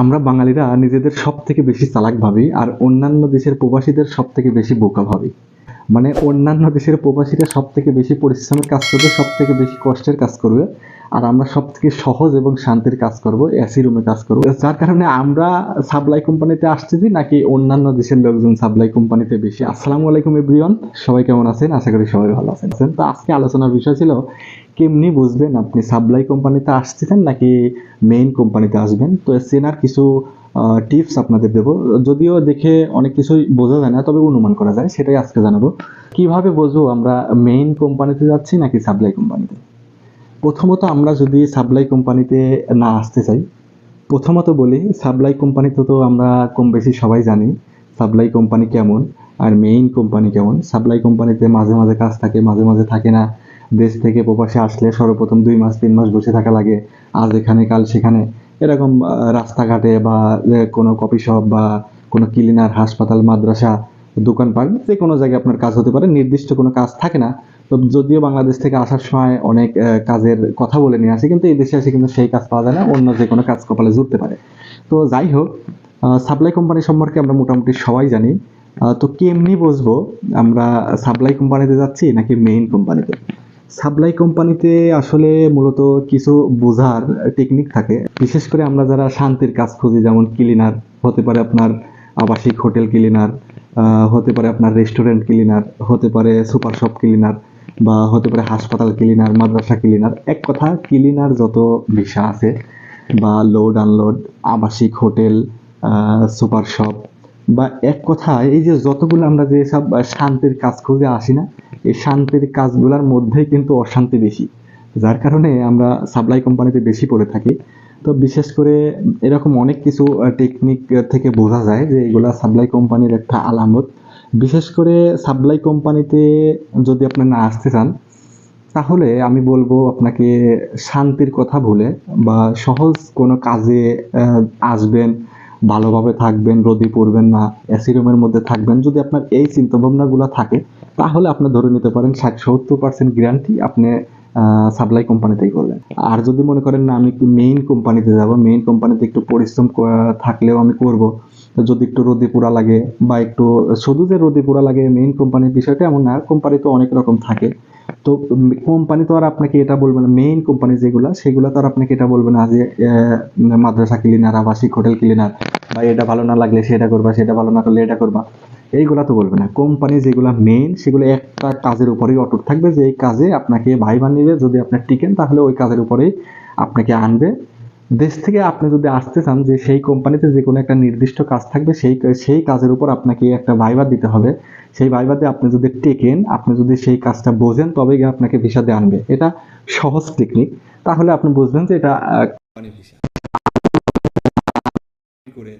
আমরা বাঙালিরা নিজেদের সব থেকে বেশি চালাক ভাবি আর অন্যান্য দেশের প্রবাসীদের সব থেকে বেশি বোকা ভাবি। মানে অন্যান্য দেশের প্রবাসীরা সব থেকে বেশি পরিশ্রমের কাজ করবে সব থেকে বেশি কষ্টের কাজ করবে। আর আমরা সব থেকে সহজ এবং শান্তির কাজ করব এসি রুমে কাজ করব। যার কারণে আমরা সাপ্লাই কোম্পানিতে আসতেছি নাকি অন্যান্য দেশের লোকজন সাপ্লাই কোম্পানিতে বেশি। আসসালামু আলাইকুম এভরিওয়ান সবাই কেমন আছেন? আশা করি সবাই ভালো আছেন। তো আজকে আলোচনার বিষয় ছিল, কেমনি বুঝবেন আপনি সাপ্লাই কোম্পানিতে আসতেছেন নাকি মেইন কোম্পানিতে আসবেন? তো চেনার কিছু টিপস আপনাদের দেবো। যদিও দেখে অনেক কিছুই বোঝা যায় না, তবে অনুমান করা যায়। সেটাই আজকে জানাব। কীভাবে বুঝব আমরা মেইন কোম্পানিতে যাচ্ছি নাকি সাপ্লাই কোম্পানিতে প্রথমত আমরা যদি সাপ্লাই কোম্পানিতে না আসতে চাই, প্রথমত বলি সাপ্লাই কোম্পানিতে তো আমরা কম বেশি সবাই জানি সাপ্লাই কোম্পানি কেমন আর মেইন কোম্পানি কেমন। সাপ্লাই কোম্পানিতে মাঝে মাঝে কাজ থাকে, মাঝে মাঝে থাকে না। দেশ থেকে প্রবাসে আসলে সর্বপ্রথম দুই মাস, তিন মাস বসে থাকা লাগে, আজ এখানে, কাল সেখানে। এরকম রাস্তাঘাটে বা কোনো কফি শপ বা কোনো ক্লিনার হাসপাতাল, মাদ্রাসা দোকানপাট যে কোনো জায়গায় আপনার কাজ হতে পারে, নির্দিষ্ট কোনো কাজ থাকে না। তো যদিও বাংলাদেশ থেকে আসার সময় অনেক কাজের কথা বলে নিয়ে আসে, কিন্তু এই দেশে এসে কিন্তু সেই কাজ পাওয়া যায় না, অন্য যে কোনো কাজ কপালে জুড়তে পারে। তো যাই হোক সাপ্লাই কোম্পানি সম্পর্কে আমরা মোটামুটি সবাই জানি। তো কেমনি বুঝব, আমরা সাপ্লাই কোম্পানিতে যাচ্ছি নাকি মেইন কোম্পানিতে সাপ্লাই কোম্পানিতে আসলে মূলত কিছু বোঝার টেকনিক থাকে। বিশেষ করে আমরা যারা শান্তির কাজ খুঁজি, যেমন ক্লিনার হতে পারে আপনার আবাসিক হোটেল ক্লিনার হতে পারে আপনার রেস্টুরেন্ট ক্লিনার হতে পারে সুপার শপ ক্লিনার বা হতে পারে হাসপাতাল ক্লিনার মাদ্রাসা ক্লিনার এক কথা ক্লিনার যত ভিসা আছে বা লোড আনলোড আবাসিক হোটেল সুপার শপ বা এক কথা, এই যে যতগুলো আমরা যে সব শান্তির কাজ খুঁজে আসি না, এই শান্তির কাজগুলোর মধ্যেই কিন্তু অশান্তি বেশি। যার কারণে আমরা সাপ্লাই কোম্পানিতে বেশি পড়ে থাকি। তো বিশেষ করে এরকম অনেক কিছু টেকনিক থেকে বোঝা যায় যে এগুলা সাপ্লাই কোম্পানির একটা আলামত। বিশেষ করে সাপ্লাই কোম্পানিতে যদি আপনি না আসতে চান, তাহলে আমি বলব আপনাকে শান্তির কথা ভুলে বা সহজ কোনো কাজে আসবেন, ভালোভাবে থাকবেন, রোদে পড়বেন না এসি রুমের মধ্যে থাকবেন। যদি আপনার এই চিন্তাভাবনাগুলো থাকে, তাহলে আপনি ধরে নিতে পারেন ষাট সত্তর পার্সেন্ট গ্যারান্টি আপনি সাপ্লাই কোম্পানিতেই করবেন আর যদি মনে করেন না, আমি একটু মেইন কোম্পানিতে যাব মেইন কোম্পানিতে একটু পরিশ্রম থাকলেও আমি করব। যদি একটু রোদে পোড়া লাগে বা একটু, শুধু যে রোদে পোড়া লাগে মেইন কোম্পানির বিষয়টা এমন না কোম্পানি তো অনেক রকম থাকে। তো কোম্পানি তো আর আপনাকে এটা বলবে না মেইন কোম্পানি যেগুলো, সেগুলো তো আর আপনাকে এটা বলবে না যে মাদ্রাসা ক্লিনার আবাসিক হোটেল ক্লিনার বা এটা ভালো না লাগলে সেটা করবা, সেটা ভালো না করলে এটা করবা। এইগুলা তো বলবে না। কোম্পানি যেগুলো মেইন সেগুলো একটা কাজের উপরেই অটুট থাকবে। যে এই কাজে আপনাকে ভাই বানিয়ে যদি আপনার টিকেন, তাহলে ওই কাজের উপরেই আপনাকে আনবে। দেশ থেকে আপনি যদি আসতে চান, যে সেই কোম্পানিতে যে কোনো একটা নির্দিষ্ট কাজ থাকবে, সেই সেই কাজের উপর আপনাকে একটা ভাইবার দিতে হবে। সেই ভাইবাতে আপনি যদি টেকেন, আপনি যদি সেই কাজটা বোঝেন তবে গিয়ে আপনাকে ভিসা দিয়ে আনবে। এটা সহজ টেকনিক তাহলে আপনি বুঝবেন যে এটা করে